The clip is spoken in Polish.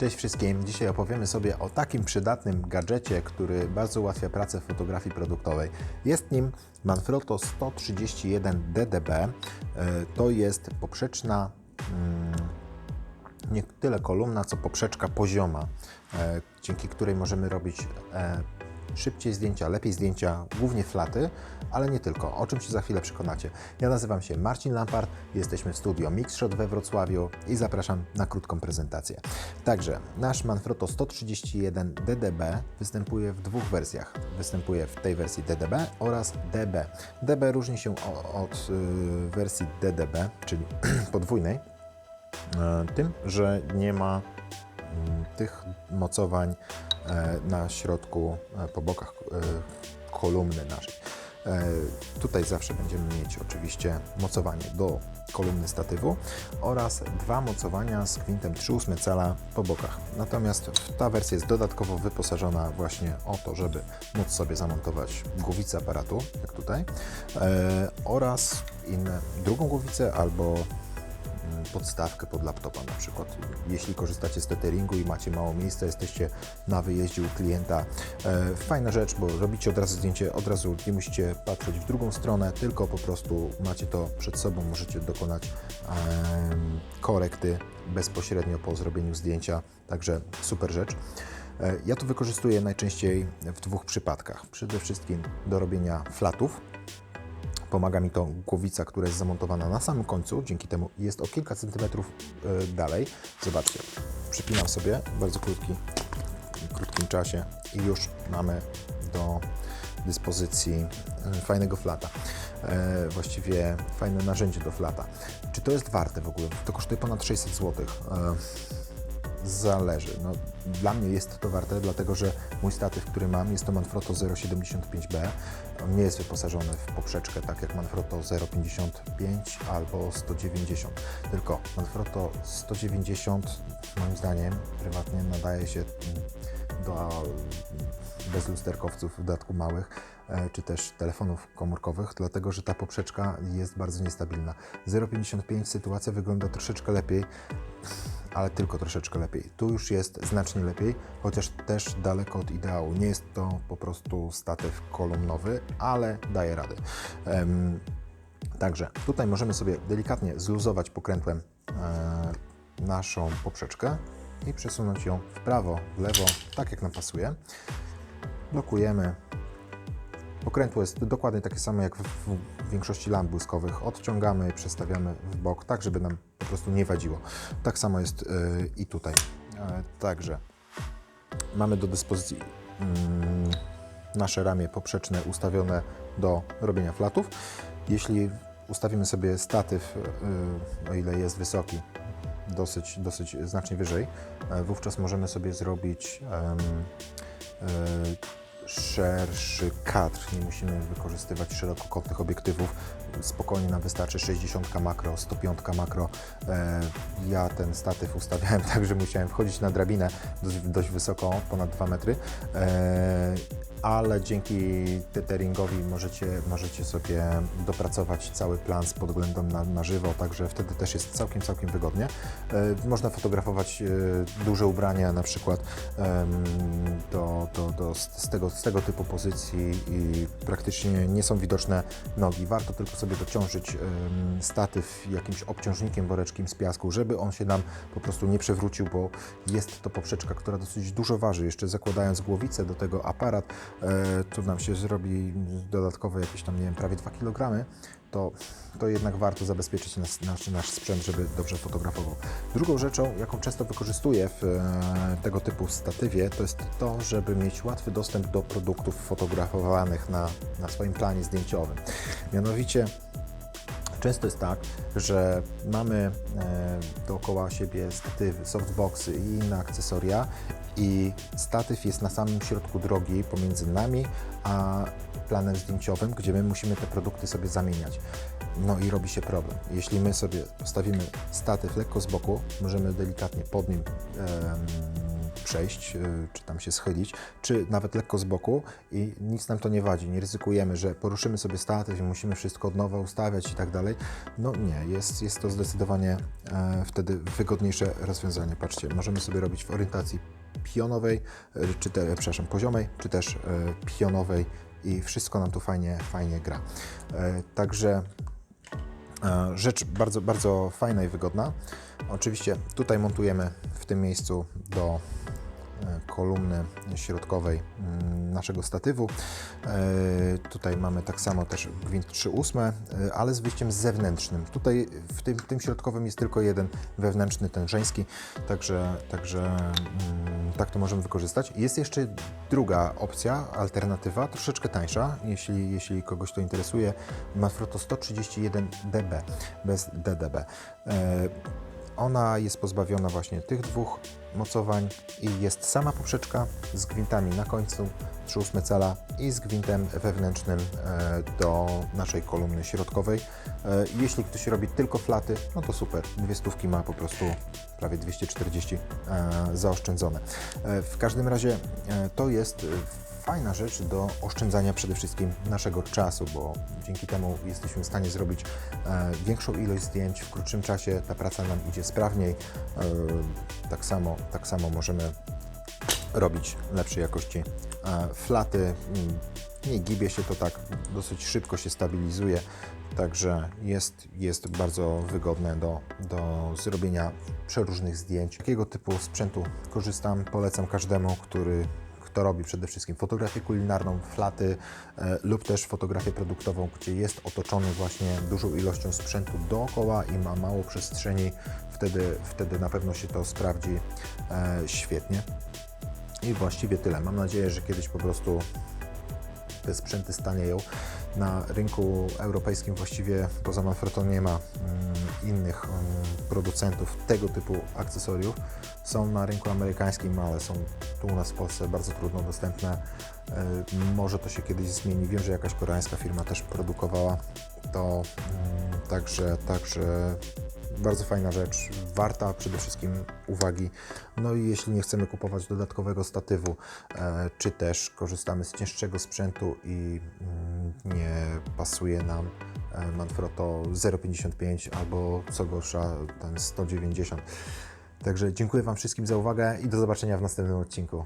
Cześć wszystkim. Dzisiaj opowiemy sobie o takim przydatnym gadżecie, który bardzo ułatwia pracę w fotografii produktowej. Jest nim Manfrotto 131 DDB. E, To jest poprzeczna, mm, nie tyle kolumna, co poprzeczka pozioma, e, dzięki której możemy robić e, szybciej zdjęcia, lepiej zdjęcia, głównie flaty, ale nie tylko, o czym się za chwilę przekonacie. Ja nazywam się Marcin Lampard, jesteśmy w studio Mixshot we Wrocławiu i zapraszam na krótką prezentację. Także nasz Manfrotto 131 DDB występuje w dwóch wersjach. Występuje w tej wersji DDB oraz DB. DB różni się od y, wersji DDB, czyli podwójnej, e, tym, że nie ma mm, tych mocowań na środku, e, po bokach e, kolumny naszej. E, Tutaj zawsze będziemy mieć oczywiście mocowanie do kolumny statywu oraz dwa mocowania z gwintem 3,8 cala po bokach. Natomiast ta wersja jest dodatkowo wyposażona właśnie o to, żeby móc sobie zamontować głowicę aparatu, jak tutaj, e, oraz inne, drugą głowicę albo podstawkę pod laptopa na przykład. Jeśli korzystacie z tetheringu i macie mało miejsca, jesteście na wyjeździe u klienta, e, fajna rzecz, bo robicie od razu zdjęcie, od razu nie musicie patrzeć w drugą stronę, tylko po prostu macie to przed sobą, możecie dokonać korekty bezpośrednio po zrobieniu zdjęcia, także super rzecz. E, Ja to wykorzystuję najczęściej w dwóch przypadkach. Przede wszystkim do robienia flatów, Pomaga mi to głowica, która jest zamontowana na samym końcu, dzięki temu jest o kilka centymetrów e, dalej. Zobaczcie, przypinam sobie w bardzo krótki, krótkim czasie i już mamy do dyspozycji e, fajnego flata. E, Właściwie fajne narzędzie do flata. Czy to jest warte w ogóle? To kosztuje ponad 600 zł. Zależy. No, dla mnie jest to warte, dlatego że mój statyw, który mam, jest to Manfrotto 075B. On nie jest wyposażony w poprzeczkę, tak jak Manfrotto 055 albo 190. Tylko Manfrotto 190, moim zdaniem, prywatnie nadaje się do bezlusterkowców, w dodatku małych, e, czy też telefonów komórkowych, dlatego że ta poprzeczka jest bardzo niestabilna. 0,55 sytuacja wygląda troszeczkę lepiej, ale tylko troszeczkę lepiej. Tu już jest znacznie lepiej, chociaż też daleko od ideału. Nie jest to po prostu statyw kolumnowy, ale daje radę. Także tutaj możemy sobie delikatnie zluzować pokrętłem e, naszą poprzeczkę i przesunąć ją w prawo, w lewo, tak jak nam pasuje. Blokujemy. Pokrętło jest dokładnie takie samo jak w, większości lamp błyskowych. Odciągamy przestawiamy w bok, tak żeby nam po prostu nie wadziło. Tak samo jest e, i tutaj. E, Także mamy do dyspozycji mm, nasze ramię poprzeczne ustawione do robienia flatów. Jeśli ustawimy sobie statyw, y, o ile jest wysoki, dosyć, dosyć znacznie wyżej, e, wówczas możemy sobie zrobić e, szerszy kadr. Nie musimy wykorzystywać szerokokątnych obiektywów. Spokojnie nam wystarczy 60 makro, 105 makro. E, Ja ten statyw ustawiałem tak, że musiałem wchodzić na drabinę dość, dość wysoko, ponad 2 metry. E, ale dzięki tetheringowi możecie, możecie sobie dopracować cały plan z podglądem na, na żywo, także wtedy też jest całkiem, całkiem wygodnie. E, Można fotografować duże ubrania na przykład do, do, do, z tego, z tego typu pozycji i praktycznie nie są widoczne nogi. Warto tylko sobie dociążyć statyw jakimś obciążnikiem woreczkiem z piasku, żeby on się nam po prostu nie przewrócił, bo jest to poprzeczka, która dosyć dużo waży. Jeszcze zakładając głowicę do tego aparat, e, tu nam się zrobi dodatkowe jakieś tam, nie wiem, prawie 2 kg, to, to jednak warto zabezpieczyć nas, nasz, nasz sprzęt, żeby dobrze fotografował. Drugą rzeczą, jaką często wykorzystuję w e, tego typu statywie, to jest to, żeby mieć łatwy dostęp do produktów fotografowanych na, na swoim planie zdjęciowym. Mianowicie Często jest tak, że mamy e, dookoła siebie statywy, softboxy i inne akcesoria i statyw jest na samym środku drogi pomiędzy nami a planem zdjęciowym, gdzie my musimy te produkty sobie zamieniać. No i robi się problem. Jeśli my sobie postawimy statyw lekko z boku, możemy delikatnie pod nim przejść, y, czy tam się schylić, czy nawet lekko z boku i nic nam to nie wadzi. Nie ryzykujemy, że poruszymy sobie statyw i musimy wszystko od nowa ustawiać i tak dalej. No nie, jest, jest to zdecydowanie e, wtedy wygodniejsze rozwiązanie. Patrzcie, możemy sobie robić w orientacji pionowej, e, czy te, przepraszam, poziomej, czy też e, pionowej i wszystko nam tu fajnie, fajnie gra. Także Rzecz bardzo, bardzo fajna i wygodna. Oczywiście tutaj montujemy w tym miejscu do kolumny środkowej mm, naszego statywu. E, Tutaj mamy tak samo też gwint 3,8, e, ale z wyjściem zewnętrznym. Tutaj w tym, tym środkowym jest tylko jeden wewnętrzny, ten żeński, także, także mm, tak to możemy wykorzystać. Jest jeszcze druga opcja, alternatywa, troszeczkę tańsza, jeśli, jeśli kogoś to interesuje. Manfrotto 131 dB, bez DDB. Ona jest pozbawiona właśnie tych dwóch mocowań i jest sama poprzeczka z gwintami na końcu 3,8 cala i z gwintem wewnętrznym e, do naszej kolumny środkowej. E, Jeśli ktoś robi tylko flaty, no to super, dwie stówki ma po prostu prawie 240 e, zaoszczędzone. W każdym razie to jest fajna rzecz do oszczędzania przede wszystkim naszego czasu, bo dzięki temu jesteśmy w stanie zrobić e, większą ilość zdjęć w krótszym czasie, ta praca nam idzie sprawniej. E, tak, samo, tak samo możemy robić lepszej jakości e, flaty. Mm, Nie gibie się to tak, dosyć szybko się stabilizuje, także jest, jest bardzo wygodne do, do zrobienia przeróżnych zdjęć. Takiego typu sprzętu korzystam, polecam każdemu, który kto robi przede wszystkim fotografię kulinarną, flaty e, lub też fotografię produktową, gdzie jest otoczony właśnie dużą ilością sprzętu dookoła i ma mało przestrzeni, wtedy, wtedy na pewno się to sprawdzi e, świetnie. I właściwie tyle. Mam nadzieję, że kiedyś po prostu te sprzęty stanieją. Na rynku europejskim właściwie poza Manfrotto nie ma mm, innych mm, producentów tego typu akcesoriów. Są na rynku amerykańskim, ale są tu u nas w Polsce bardzo trudno dostępne. E, Może to się kiedyś zmieni. Wiem, że jakaś koreańska firma też produkowała to. mm, Także, także bardzo fajna rzecz, warta przede wszystkim uwagi. No i jeśli nie chcemy kupować dodatkowego statywu, e, czy też korzystamy z cięższego sprzętu i mm, nie pasuje nam e, Manfrotto 0,55 albo co gorsza ten 190. Także dziękuję Wam wszystkim za uwagę i do zobaczenia w następnym odcinku.